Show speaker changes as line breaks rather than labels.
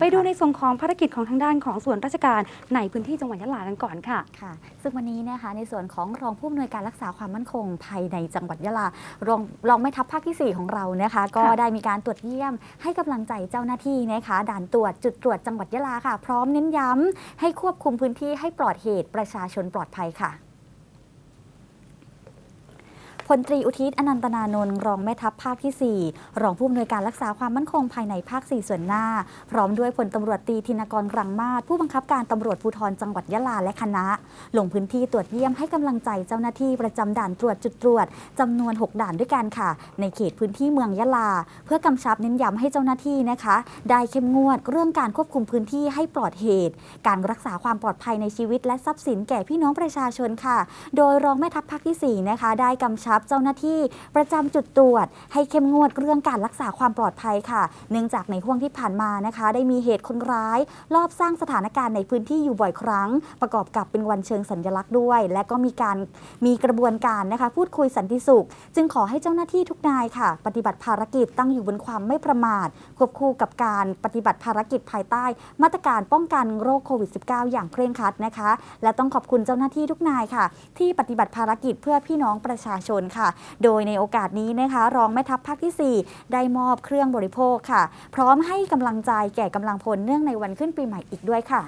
ไปดู
ค่ะ
ในส่วนของภารกิจของทางด้านของส่วนราชการในพื้นที่จังหวัดยะลากันก่อนค่ะ
ค่ะ ซึ่งวันนี้นะคะในส่วนของรองผู้อำนวยการรักษาความมั่นคงภายในจังหวัดยะลารองรองแม่ทัพภาคที่ 4 ของเรานะคะ ก็ได้มีการตรวจเยี่ยมให้กำลังใจเจ้าหน้าที่นะคะด่านตรวจจุดตรวจจังหวัดยะลาค่ะ พร้อมเน้นย้ำให้ควบคุมพื้นที่ให้ปลอดเหตุประชาชนปลอดภัยค่ะ พลตรีอุทิศอนันตนานนท์รองแม่ทัพภาคที่ 4 รองผู้อำนวยการรักษาความมั่นคงภายในภาค 4 ส่วนหน้า พร้อมด้วยพลตำรวจตรีธินกรรังมาศผู้บังคับการตำรวจภูธรจังหวัดยะลาและคณะ ลงพื้นที่ตรวจเยี่ยมให้กำลังใจเจ้าหน้าที่ประจำด่านตรวจจุดตรวจจำนวน 6 ด่านด้วยกันค่ะ ในเขตพื้นที่เมืองยะลา เพื่อกำชับเน้นย้ำให้เจ้าหน้าที่นะคะ ได้เข้มงวดเรื่องการควบคุมพื้นที่ให้ปลอดเหตุ การรักษาความปลอดภัยในชีวิตและทรัพย์สินแก่พี่น้องประชาชนค่ะ โดยรองแม่ทัพภาคที่4นะคะได้กำชับเจ้าหน้าที่ประจำจุดตรวจ ให้เข้มงวดเรื่องการรักษาความปลอดภัยค่ะ เนื่องจากในห่วงที่ผ่านมานะคะ ได้มีเหตุคนร้าย ลอบสร้างสถานการณ์ในพื้นที่อยู่บ่อยครั้ง ประกอบกับเป็นวันเชิงสัญลักษณ์ด้วย และก็มีการมีกระบวนการนะคะพูดคุยสันติสุข จึงขอให้เจ้าหน้าที่ทุกนายค่ะ ปฏิบัติภารกิจตั้งอยู่บนความไม่ประมาทควบคู่กับการปฏิบัติภารกิจภายใต้ มาตรการป้องกันโรคโควิด -19 อย่างเคร่งครัดนะคะ และต้องขอบคุณเจ้าหน้าที่ทุกนายค่ะ ที่ปฏิบัติภารกิจเพื่อพี่น้องประชาชนค่ะ โดยในโอกาสนี้นะคะรองแม่ทัพภาคที่ 4 ได้มอบเครื่องบริโภคค่ะ พร้อมให้กำลังใจแก่กำลังพลเนื่องในวันขึ้นปีใหม่อีกด้วยค่ะ